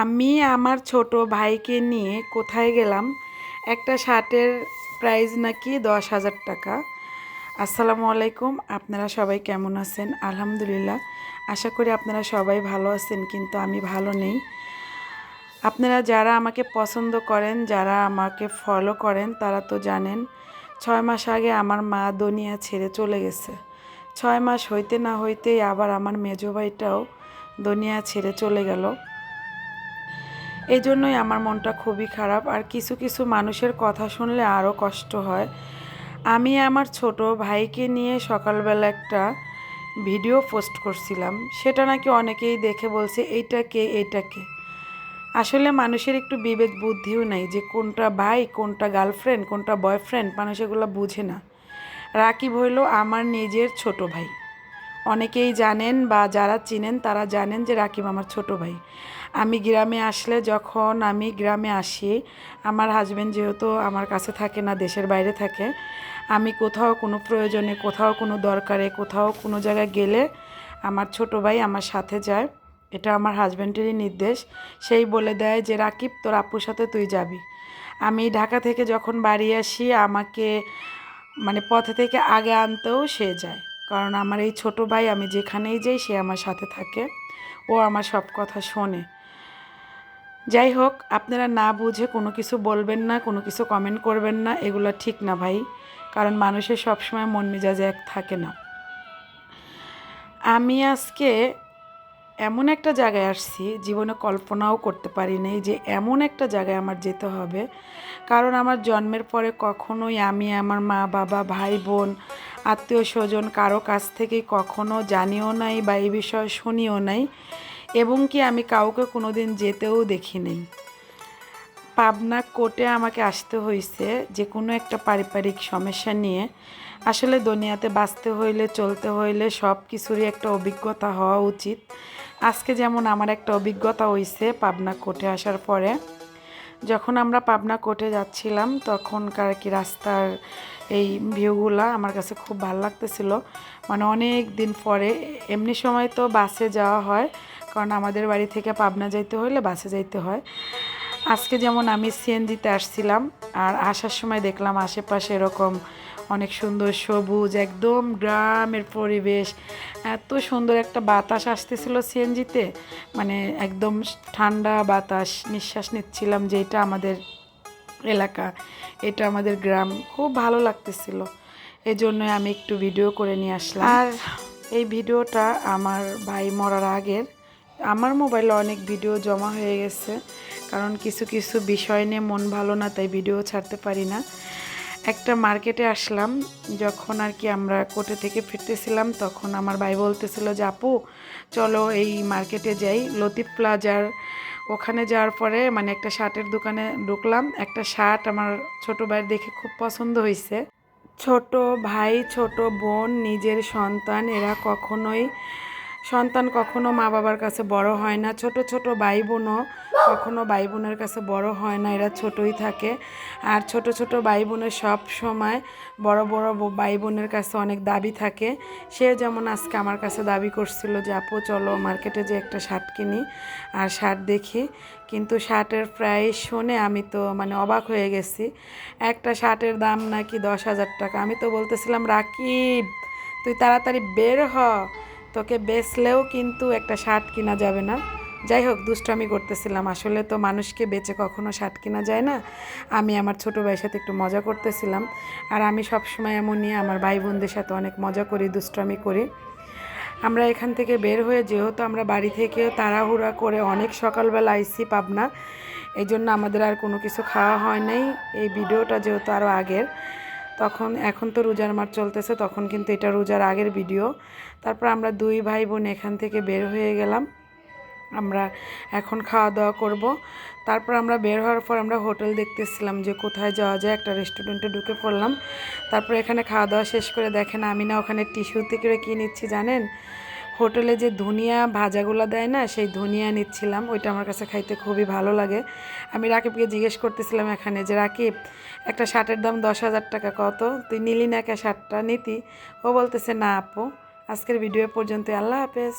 আমি আমার ছোট ভাইকে নিয়ে কোথায় গেলাম? একটা শার্টের প্রাইস নাকি দশ হাজার টাকা। আসসালামু আলাইকুম, আপনারা সবাই কেমন আছেন? আলহামদুলিল্লাহ, আশা করি আপনারা সবাই ভালো আছেন, কিন্তু আমি ভালো নেই। আপনারা যারা আমাকে পছন্দ করেন, যারা আমাকে ফলো করেন, তারা তো জানেন, ছয় মাস আগে আমার মা দুনিয়া ছেড়ে চলে গেছে। ছয় মাস হইতে না হইতেই আবার আমার মেজো ভাইটাও দুনিয়া ছেড়ে চলে গেল। এই জন্যই আমার মনটা খুবই খারাপ। আর কিছু কিছু মানুষের কথা শুনলে আরও কষ্ট হয়। আমি আমার ছোট ভাইকে নিয়ে সকালবেলা একটা ভিডিও পোস্ট করছিলাম। সেটা নাকি অনেকেই দেখে বলছে, এইটা কে এইটা কে? আসলে মানুষের একটু বিবেক বুদ্ধিও নাই যে কোনটা ভাই, কোনটা গার্লফ্রেন্ড, কোনটা বয়ফ্রেন্ড, মানুষ এগুলো বুঝে না। রাকিব হইল আমার নিজের ছোট ভাই। অনেকেই জানেন বা যারা চিনেন তারা জানেন যে রাকিব আমার ছোট ভাই। আমি গ্রামে আসলে যখন আমি গ্রামে আসি, আমার হাজব্যান্ড যেহেতু আমার কাছে থাকে না, দেশের বাইরে থাকে, আমি কোথাও কোনো প্রয়োজনে, কোথাও কোনো দরকারে, কোথাও কোনো জায়গায় গেলে আমার ছোট ভাই আমার সাথে যায়। এটা আমার হাজব্যান্ডেরই নির্দেশ। সেই বলে দেয় যে, রাকিব, তোর আপুর সাথে তুই যাবি। আমি ঢাকা থেকে যখন বাড়ি আসি, আমাকে মানে পথে থেকে আগে আনতেও সে যায়। কারণ আমার এই ছোট ভাই, আমি যেখানেই যাই সে আমার সাথে থাকে। ও আমার সব কথা শোনে। যাই হোক, আপনারা না বুঝে কোনো কিছু বলবেন না, কোনো কিছু কমেন্ট করবেন না, এগুলো ঠিক না ভাই। কারণ মানুষের সবসময় মন মেজাজ এক থাকে না। আমি আজকে এমন একটা জায়গায় আসছি, জীবনে কল্পনাও করতে পারি নাই যে এমন একটা জায়গায় আমার যেতে হবে। কারণ আমার জন্মের পরে কখনোই আমি, আমার মা, বাবা, ভাই, বোন আত্মীয় স্বজন কারও কাছ থেকে কখনো জানিও নাই বা এই বিষয়ে শুনিও নাই, এবং কি আমি কাউকে কোনো দিন যেতেও দেখি নেই পাবনা কোর্টে আমাকে আসতে হয়েছে যে কোনো একটা পারিবারিক সমস্যা নিয়ে। আসলে দুনিয়াতে বাঁচতে হইলে, চলতে হইলে সব কিছুরই একটা অভিজ্ঞতা হওয়া উচিত। আজকে যেমন আমার একটা অভিজ্ঞতা হয়েছে পাবনা কোর্টে আসার পরে। যখন আমরা পাবনা কোর্টে যাচ্ছিলাম, তখনকার কি রাস্তার এই ভিউগুলা আমার কাছে খুব ভালো লাগতেছিল। মানে অনেক দিন পরে, এমনি সময় তো বাসে যাওয়া হয়, কারণ আমাদের বাড়ি থেকে পাবনা যাইতে হলে বাসে যাইতে হয়। আজকে যেমন আমি সিএনজিতে আসছিলাম আর আসার সময় দেখলাম আশেপাশে এরকম অনেক সুন্দর সবুজ একদম গ্রামের পরিবেশ। এত সুন্দর একটা বাতাস আসতেছিল সিএনজিতে। মানে একদম ঠান্ডা বাতাস নিঃশ্বাস নিচ্ছিলাম যে এটা আমাদের এলাকা এটা আমাদের গ্রাম। খুব ভালো লাগতেছিল। এই জন্যই আমি একটু ভিডিও করে নিয়ে আসলাম। আর এই ভিডিওটা আমার ভাই মরার আগের আমার মোবাইলে অনেক ভিডিও জমা হয়ে গেছে। কারণ কিছু কিছু বিষয় নিয়ে মন ভালো না, তাই ভিডিও ছাড়তে পারি না। একটা মার্কেটে আসলাম, যখন আর কি আমরা কোর্টে থেকে ফিরতেছিলাম, তখন আমার ভাই বলতেছিল যে, আপু, চলো এই মার্কেটে যাই। লতিফ প্লাজার, ওখানে যাওয়ার পরে মানে একটা শার্টের দোকানে ঢুকলাম। একটা শার্ট আমার ছোট ভাইয়ের দেখে খুব পছন্দ হয়েছে ছোট ভাই, ছোট বোন, নিজের সন্তান, এরা কখনোই সন্তান কখনো মা বাবার কাছে বড় হয় না। ছোট ছোট ভাই বোনও কখনো ভাই বোনের কাছে বড় হয় না। এরা ছোটই থাকে। আর ছোট ছোট ভাই বোনের সব সময় বড় বড় ভাই বোনের কাছে অনেক দাবি থাকে। সে যেমন আজকে আমার কাছে দাবি করছিল যে, আপু, চলো মার্কেটে যে একটা শার্ট কিনি আর শার্ট দেখি। কিন্তু শার্টের প্রায় শুনে আমি তো মানে অবাক হয়ে গেছি। একটা শার্টের দাম নাকি দশ হাজার টাকা। আমি তো বলতেছিলাম, রাকিব, তুই তাড়াতাড়ি বের হ। তোকে বেচলেও কিন্তু একটা শার্ট কিনা যাবে না। যাই হোক, দুষ্টামি করতেছিলাম। আসলে তো মানুষকে বেচে কখনো শার্ট কেনা যায় না। আমি আমার ছোটো ভাইয়ের সাথে একটু মজা করতেছিলাম। আর আমি সবসময় এমনই আমার ভাই বোনদের সাথে অনেক মজা করি, দুষ্টামি করি। আমরা এখান থেকে বের হয়ে যেহেতু আমরা বাড়ি থেকে তাড়াহুড়া করে অনেক সকালবেলা আইসি পাবনা এই জন্য আমাদের আর কোনো কিছু খাওয়া হয় নাই। এই ভিডিওটা যেহেতু আরও আগের তখন, এখন তো রোজার মাঠ চলতেছে, তখন কিন্তু এটা রোজার আগের ভিডিও। তারপর আমরা দুই ভাই বোন এখান থেকে বের হয়ে গেলাম। আমরা এখন খাওয়া দাওয়া করব। তারপর আমরা বের হওয়ার পর আমরা হোটেল দেখতেছিলাম যে কোথায় যাওয়া যায়। একটা রেস্টুরেন্টে ঢুকে পড়লাম। তারপর এখানে খাওয়া দাওয়া শেষ করে দেখেন আমি না ওখানে টিস্যু থেকে কী নিচ্ছি, জানেন? হোটেলে যে ধনিয়া ভাজাগুলো দেয় না, সেই ধনিয়া নিচ্ছিলাম। ওইটা আমার কাছে খাইতে খুবই ভালো লাগে। আমি রাকিবকে জিজ্ঞেস করতেছিলাম এখানে যে, রাকিব, একটা শার্টের দাম দশ হাজার টাকা, কত? তুই নিলি না একা শার্টটা? নিতি? ও বলতেছে, না আপু, আজকের ভিডিও পর্যন্ত আল্লাহ হাফেজ।